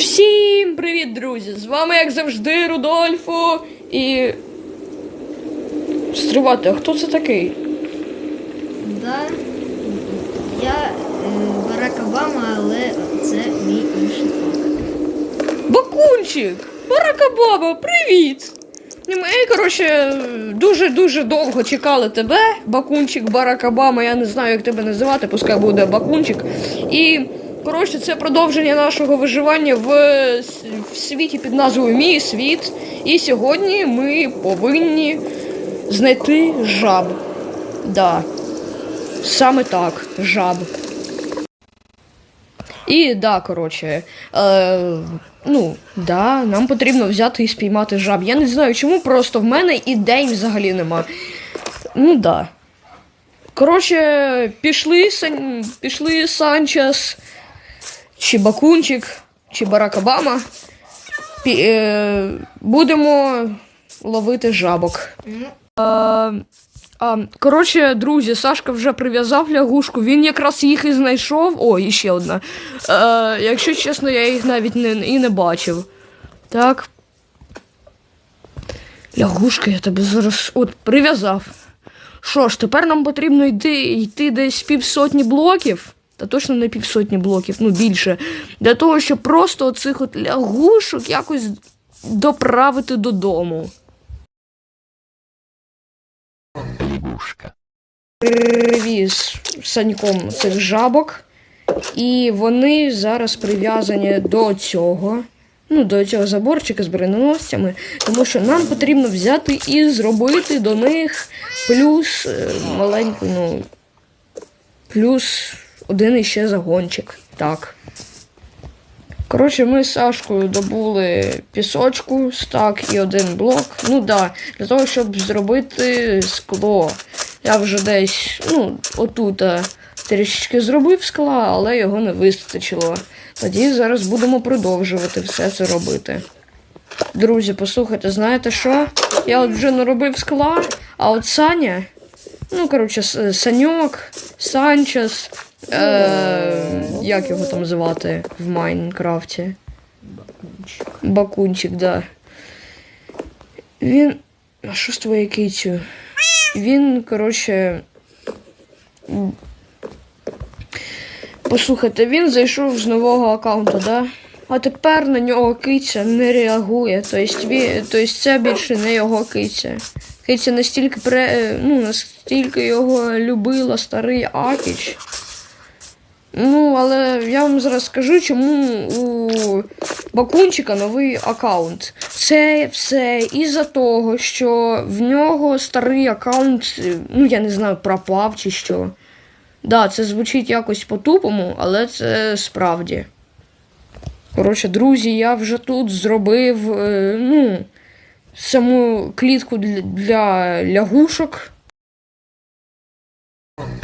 Всім привіт, друзі! З вами, як завжди, Рудольфо і. Стривати, а хто це такий? Да, я е, Барак Обама, але це мій інший. Бакунчик! Баракабаба, привіт! Ми, коротше, дуже-дуже довго чекали тебе, Бакунчик, Баракабама, я не знаю, як тебе називати, пускай буде Бакунчик. І, коротше, це продовження нашого виживання в, в світі під назвою Мій світ. І сьогодні ми повинні знайти жаб. Да. Саме так, жаб. І да, коротше, е, ну, да, нам потрібно взяти і спіймати жаб. Я не знаю чому, просто в мене ідей взагалі нема. Ну да. Коротше, пішли, Сан... пішли Санчес, чи Бакунчик, чи Барак Обама. Пі... Е, будемо ловити жабок. Ну, А, коротше, друзі, Сашка вже прив'язав лягушку, він якраз їх і знайшов. О, і ще одна. А, якщо чесно, я їх навіть не, і не бачив. Так. Лягушка, я тебе зараз от прив'язав. Що ж, тепер нам потрібно йти, йти десь півсотні блоків. Та точно не півсотні блоків, ну більше. Для того, щоб просто оцих от лягушок якось доправити додому. лягушка. привіз саньком цих жабок, і вони зараз прив'язані до цього. Ну, до цього заборчика з броненосцями, тому що нам потрібно взяти і зробити до них плюс е, маленький, ну, плюс один іще загончик. Так. Коротше, ми з Сашкою добули пісочку, стак і один блок. Ну да, для того, щоб зробити скло. Я вже десь, ну, отут е, трішечки зробив скла, але його не вистачило. Тоді зараз будемо продовжувати все це робити. Друзі, послухайте, знаєте що? Я от вже наробив скла, а от Саня, ну, коротше, Саньок, Санчес, е, як його там звати в Майнкрафті? Бакунчик, Бакунчик, да. Він. А що з твоєю кицю? Він, коротше. Послухайте, він зайшов з нового аккаунту, да? А тепер на нього киця не реагує. Тобто, він, тобто це більше не його киця. Киця настільки пре, ну, настільки його любила старий Акіч. Ну, але я вам зараз скажу, чому у Бакунчика новий аккаунт. Це все із-за того, що в нього старий аккаунт, ну я не знаю, пропав чи що. Да, це звучить якось по-тупому, але це справді. Коротше, друзі, я вже тут зробив е, ну, саму клітку для лягушок.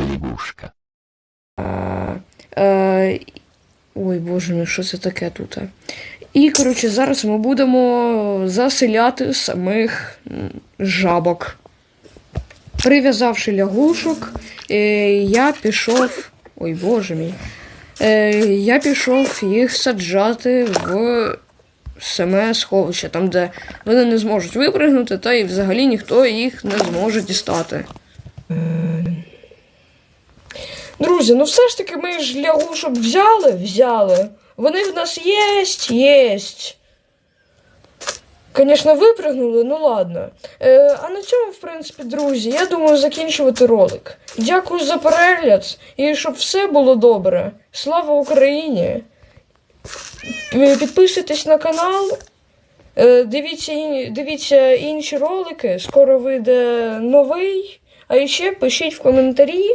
Лягушка. Е, ой, боже мій, що це таке тут? І, коротше, зараз ми будемо заселяти самих жабок. Прив'язавши лягушок, е, я пішов. Ой, боже мій. Е, я пішов їх саджати в саме сховище, там, де вони не зможуть випригнути, та і взагалі ніхто їх не зможе дістати. Друзі, ну все ж таки ми ж лягушок взяли, взяли. Вони в нас єсть, єсть. Звісно, випрыгнули, ну ладно. Е, а на цьому, в принципі, друзі, я думаю закінчувати ролик. Дякую за перегляд і щоб все було добре. Слава Україні! Підписуйтесь на канал. Е, Дивіться, дивіться інші ролики. Скоро вийде новий. А ще пишіть в коментарі,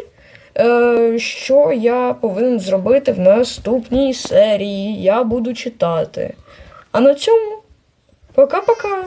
що я повинен зробити в наступній серії. Я буду читати. А на цьому пока-пока.